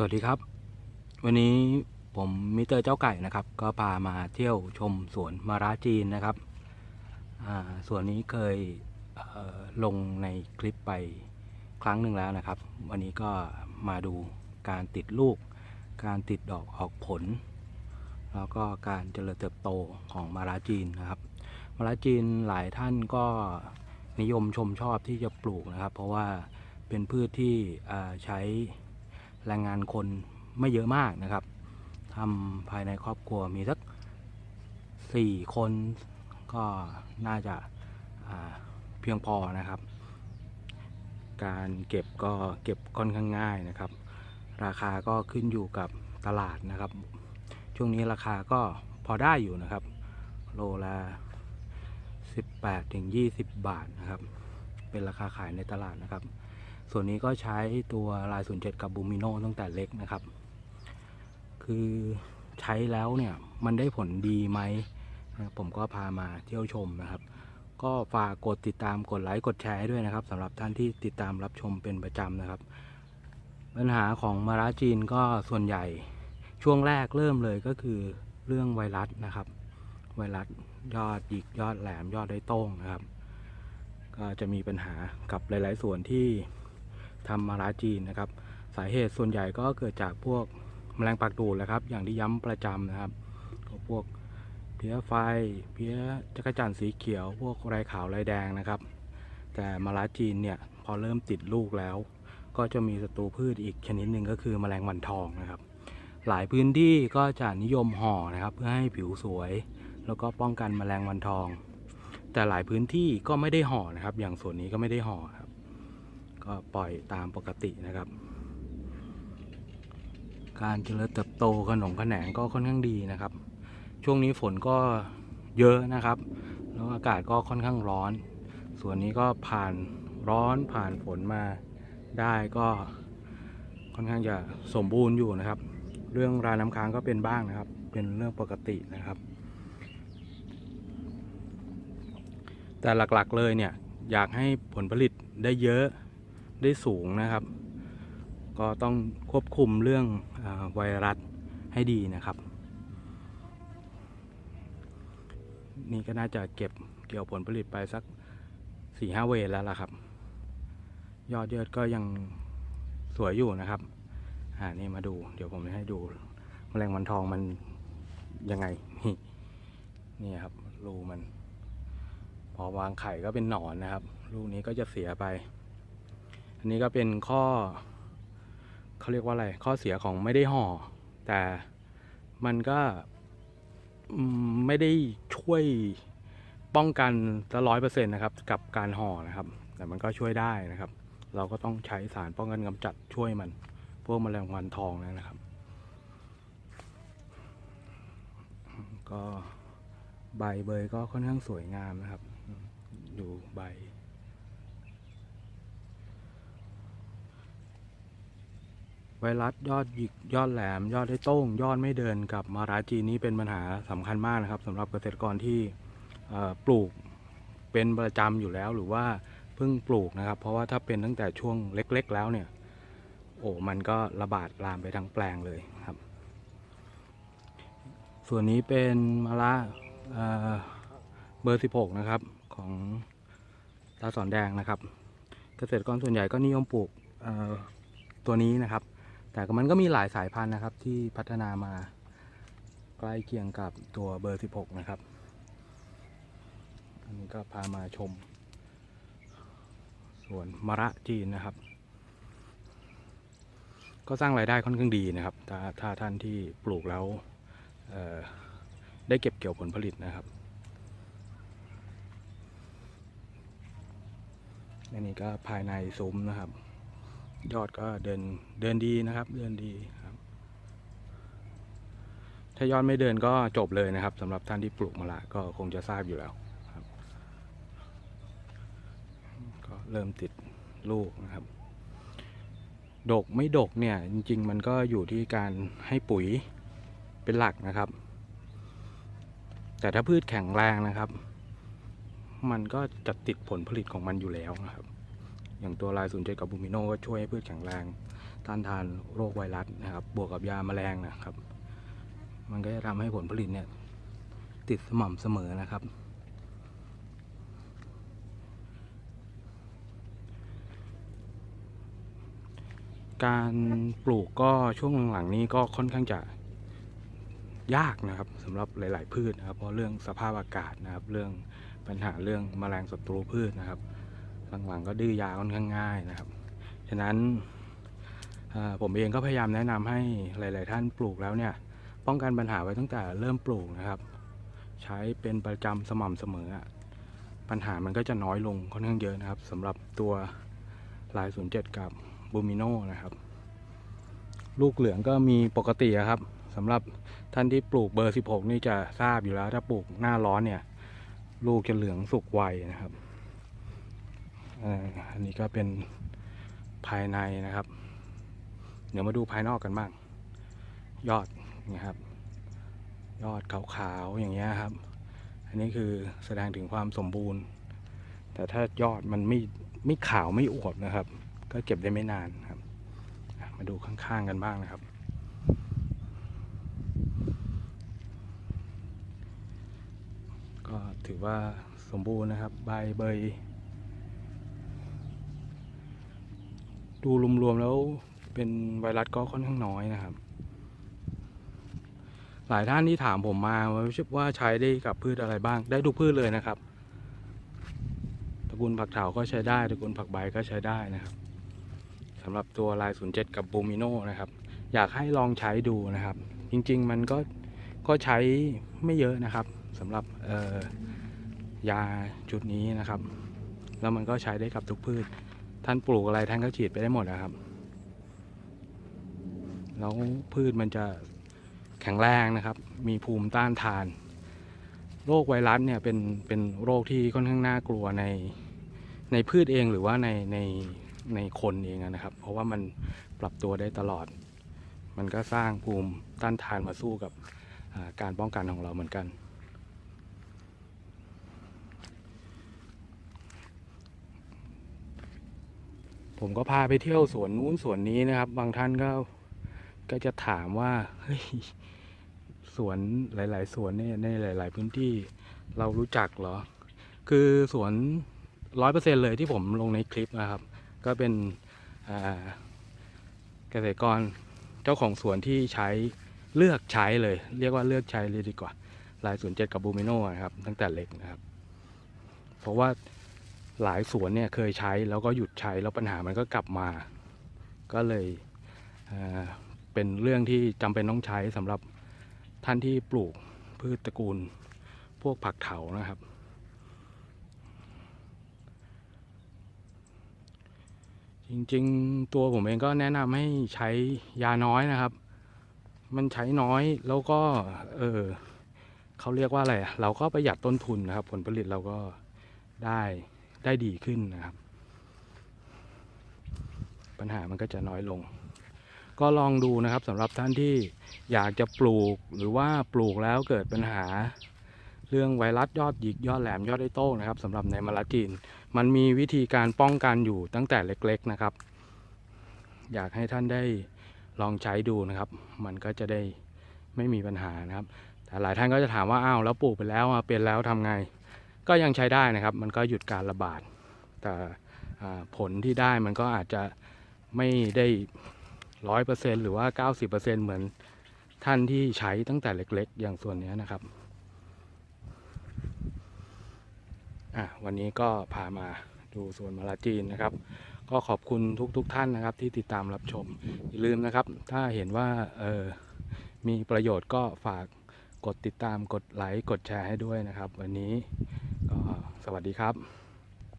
สวัสดีครับ วันนี้ผมมิเตอร์เจ้าไก่นะครับ ก็พามาเที่ยวชมสวนมาราจีนนะครับอ่าสวนนี้เคยเลงในคลิปไปครั้งหนึ่งแล้วนะครับ วันนี้ก็มาดูการติดลูก การติดดอกออกผล แล้วก็การเจริญเติบโตของมาราจีนนะครับ มาราจีนหลายท่านก็นิยมชมชอบที่จะปลูกนะครับ เพราะว่าเป็นพืชที่ใช้ แรงงานคนไม่เยอะมากนะครับทำภายในครอบครัวมีสักสี่คนก็น่าจะาเพียงพอนะครับ การเก็บก็เก็บค่อนข้างง่ายนะครับ ราคาก็ขึ้นอยู่กับตลาดนะครับ ช่วงนี้ราคาก็พอได้อยู่นะครับ โลละ18ถึง20 บาทนะครับ เป็นราคาขายในตลาดนะครับ ส่วนนี้ก็ใช้ตัวลาย 07 กับบูมิโนตั้งแต่เล็กนะครับ คือใช้แล้วเนี่ยมันได้ผลดีไหมผมก็พามาเที่ยวชมนะครับ ก็ฝากกดติดตามกดไลค์กดแชร์ด้วยนะครับสำหรับท่านที่ติดตามรับชมเป็นประจำนะครับ ปัญหาของมาราจีนก็ส่วนใหญ่ช่วงแรกเริ่มเลยก็คือเรื่องไวรัสนะครับ ไวรัสยอดหยิกยอดแหลมยอดได้โต้งนะครับ ก็จะมีปัญหากับหลาย ๆ ส่วนที่ ทำมาราจีนนะครับ สาเหตุส่วนใหญ่ก็เกิดจากพวกแมลงปากดูดแหละครับ อย่างที่ย้ำประจำนะครับพวกเพี้ยไฟ เพี้ยจักรจันทร์สีเขียว พวกไรขาวไรแดงนะครับ แต่มาราจีนเนี่ยพอเริ่มติดลูกแล้ว ก็จะมีศัตรูพืชอีกชนิดหนึ่งก็คือแมลงวันทองนะครับ หลายพื้นที่ก็จะนิยมห่อนะครับ เพื่อให้ผิวสวย แล้วก็ป้องกันแมลงวันทอง แต่หลายพื้นที่ก็ไม่ได้ห่อนะครับ อย่างส่วนนี้ก็ไม่ได้ห่อ ก็ปล่อยตามปกตินะครับ การเจริญเติบโตขนมขแขนงก็ค่อนข้างดีนะครับ ช่วงนี้ฝนก็เยอะนะครับ แล้วอากาศก็ค่อนข้างร้อน ส่วนนี้ก็ผ่านร้อนผ่านฝนมาได้ก็ค่อนข้างจะสมบูรณ์อยู่นะครับ เรื่องราน้ำค้างก็เป็นบ้างนะครับ เป็นเรื่องปกตินะครับ แต่หลักๆเลยเนี่ยอยากให้ผลผลิตได้เยอะ ได้สูงนะครับ ก็ต้องควบคุมเรื่องอไวรัสให้ดีนะครับ นี่ก็น่าจะเก็บเกี่ยวผลผลิตไปสักสี่ห้าเวรแล้วล่ะครับ ยอดเยิดก็ยังสวยอยู่นะครับ อ่านี่มาดู เดี๋ยวผมจะให้ดูแมลงวันทองมันยังไง นี่นี่ครับรูมัน พอวางไข่ก็เป็นหนอนนะครับ ลูกนี้ก็จะเสียไป อันนี้ก็เป็นข้อเขาเรียกว่าอะไร ข้อเสียของไม่ได้ห่อ แต่มันก็ไม่ได้ช่วยป้องกันจะร้อยเปอร์เซ็นต์นะครับ กับการห่อนะครับ แต่มันก็ช่วยได้นะครับ เราก็ต้องใช้สารป้องกันกำจัดช่วยมัน พวกแมลงวันทองนะครับ ก็ใบเบยก็ค่อนข้างสวยงามนะครับ ดูใบ ไวรัสยอดหยิกยอดแหลม ยอดได้โต้ง ยอดไม่เดินกับมาราจีนี้เป็นปัญหาสำคัญมากนะครับสำหรับเกษตรกรที่ปลูกเป็นประจำอยู่แล้วหรือว่าเพิ่งปลูกนะครับ เพราะว่าถ้าเป็นตั้งแต่ช่วงเล็ก ๆ แล้วเนี่ย โอ้มันก็ระบาดลามไปทั้งแปลงเลยครับ ส่วนนี้เป็นมะระเอ่อเบอร์ 16 นะครับของตาสอนแดงนะครับ เกษตรกรส่วนใหญ่ก็นิยมปลูกตัวนี้นะครับ แต่ก็มันก็มีหลายสายพันธุ์นะครับ ที่พัฒนามาใกล้เคียงกับตัวเบอร์ 16 นะครับ อันนี้ก็พามาชมสวนมะระจีนนะครับ ก็สร้างรายได้ค่อนข้างดีนะครับ ถ้าถ้าท่านที่ปลูกแล้วได้เก็บเกี่ยวผลผลิตนะครับ อันนี้ก็ภายในซุ้มนะครับ ยอดก็เดินเดินดีนะครับ เดินดีครับ ถ้ายอดไม่เดินก็จบเลยนะครับสำหรับท่านที่ปลูกมะละก็คงจะทราบอยู่แล้วครับ ก็เริ่มติดลูกนะครับ ดกไม่ดกเนี่ยจริง ๆ มันก็อยู่ที่การให้ปุ๋ยเป็นหลักนะครับ แต่ถ้าพืชแข็งแรงนะครับ มันก็จะติดผลผลิตของมันอยู่แล้วนะครับ อย่างตัวลายศูนย์เจ็ดกับบูมิโนก็ช่วยให้พืชแข็งแรงต้านทานโรคไวรัสนะครับ บวกกับยาแมลงนะครับ มันก็จะทำให้ผลผลิตเนี่ย ติดสม่ำเสมอนะครับ การปลูกก็ช่วงหลังๆนี้ก็ค่อนข้างจะยากนะครับสำหรับหลาย ๆ พืชนะครับ เพราะเรื่องสภาพอากาศนะครับ เรื่องปัญหาเรื่องแมลงศัตรูพืชนะครับ หลังๆก็ดื้อยาค่อนข้างง่ายนะครับ ฉะนั้นผมเองก็พยายามแนะนำให้หลาย ๆ ท่านปลูกแล้วเนี่ย ป้องกันปัญหาไว้ตั้งแต่เริ่มปลูกนะครับ ใช้เป็นประจำสม่ำเสมอ ปัญหามันก็จะน้อยลงค่อนข้างเยอะนะครับสำหรับตัวลาย07กับบูมิโนนะครับ ลูกเหลืองก็มีปกติครับสำหรับท่านที่ปลูกเบอร์ 16 นี่จะทราบอยู่แล้วถ้าปลูกหน้าร้อนเนี่ย ลูกจะเหลืองสุกไวนะครับ อันนี้ก็เป็นภายในนะครับ เดี๋ยวมาดูภายนอกกันบ้าง ยอดนะครับ ยอดขาวๆอย่างเงี้ยครับ อันนี้คือแสดงถึงความสมบูรณ์ แต่ถ้ายอดมันไม่ไม่ขาวไม่อวบนะครับ ก็เก็บได้ไม่นานครับ มาดูข้างๆกันบ้างนะครับก็ถือว่าสมบูรณ์นะครับ ใบเบย ดูรวมๆแล้วเป็นไวรัสก็ค่อนข้างน้อยนะครับ หลายท่านที่ถามผมมาว่าว่าใช้ได้กับพืชอะไรบ้าง ได้ทุกพืชเลยนะครับตระกูลผักเถาก็ใช้ได้ตระกูลผักใบก็ใช้ได้นะครับสำหรับตัวลาย07กับบูมิโนนะครับ อยากให้ลองใช้ดูนะครับ จริง ๆ มันก็ก็ใช้ไม่เยอะนะครับสำหรับเอ่อยาชุดนี้นะครับ แล้วมันก็ใช้ได้กับทุกพืช ท่านปลูกอะไรท่านก็ฉีดไปได้หมดนะครับ แล้วพืชมันจะแข็งแรงนะครับ มีภูมิต้านทาน โรคไวรัสเนี่ยเป็นเป็นโรคที่ค่อนข้างน่ากลัวในในพืชเองหรือว่าในในในคนเองนะครับ เพราะว่ามันปรับตัวได้ตลอด มันก็สร้างภูมิต้านทานมาสู้กับการป้องกันของเราเหมือนกัน ผมก็พาไปเที่ยวสวนนู้นสวนนี้นะครับ บางท่านก็ก็จะถามว่าเฮ้ยสวนหลาย ๆ สวนเนี่ยในหลาย ๆ พื้นที่เรารู้จักเหรอ คือสวนร้อยเปอร์เซ็นเลยที่ผมลงในคลิปนะครับ ก็เป็นเกษตรกรเจ้าของสวนที่ใช้เลือกใช้เลย เรียกว่าเลือกใช้เลยดีกว่า ลาย07กับบูมิโนนะครับ ตั้งแต่เล็กนะครับ เพราะว่า หลายสวนเนี่ยเคยใช้แล้วก็หยุดใช้แล้วปัญหามันก็กลับมา ก็เลยเเป็นเรื่องที่จำเป็นต้องใช้สำหรับท่านที่ปลูกพืชตระกูลพวกผักเถานะครับ จริงๆตัวผมเองก็แนะนำให้ใช้ยาน้อยนะครับ มันใช้น้อยแล้วก็เออเขาเรียกว่าอะไรเราก็ประหยัดต้นทุนนะครับ ผลผลิตเราก็ได้ ได้ดีขึ้นนะครับ ปัญหามันก็จะน้อยลง ก็ลองดูนะครับสำหรับท่านที่อยากจะปลูกหรือว่าปลูกแล้วเกิดปัญหา เรื่องไวรัสยอดหยิกยอดแหลมยอดไอโต้นะครับสำหรับในมะละจีน มันมีวิธีการป้องกันอยู่ตั้งแต่เล็กๆนะครับ อยากให้ท่านได้ลองใช้ดูนะครับ มันก็จะได้ไม่มีปัญหานะครับ แต่หลายท่านก็จะถามว่าอ้าวแล้วปลูกไปแล้วเป็นแล้วทำไง ก็ยังใช้ได้นะครับ มันก็หยุดการระบาด แต่ผลที่ได้มันก็อาจจะไม่ได้ร้อยเปอร์เซ็นหรือว่าเก้าสิบเปอร์เซ็นเหมือนท่านที่ใช้ตั้งแต่เล็กๆ อย่างส่วนนี้นะครับวันนี้ก็พามาดูสวนมะละจีนนะครับ ก็ขอบคุณทุกๆทท่านนะครับ ที่ติดตามรับชม อย่าลืมนะครับ ถ้าเห็นว่าเออมีประโยชน์ก็ฝากกดติดตามกดไลค์กดแชร์ให้ด้วยนะครับ วันนี้ วัสดีครับ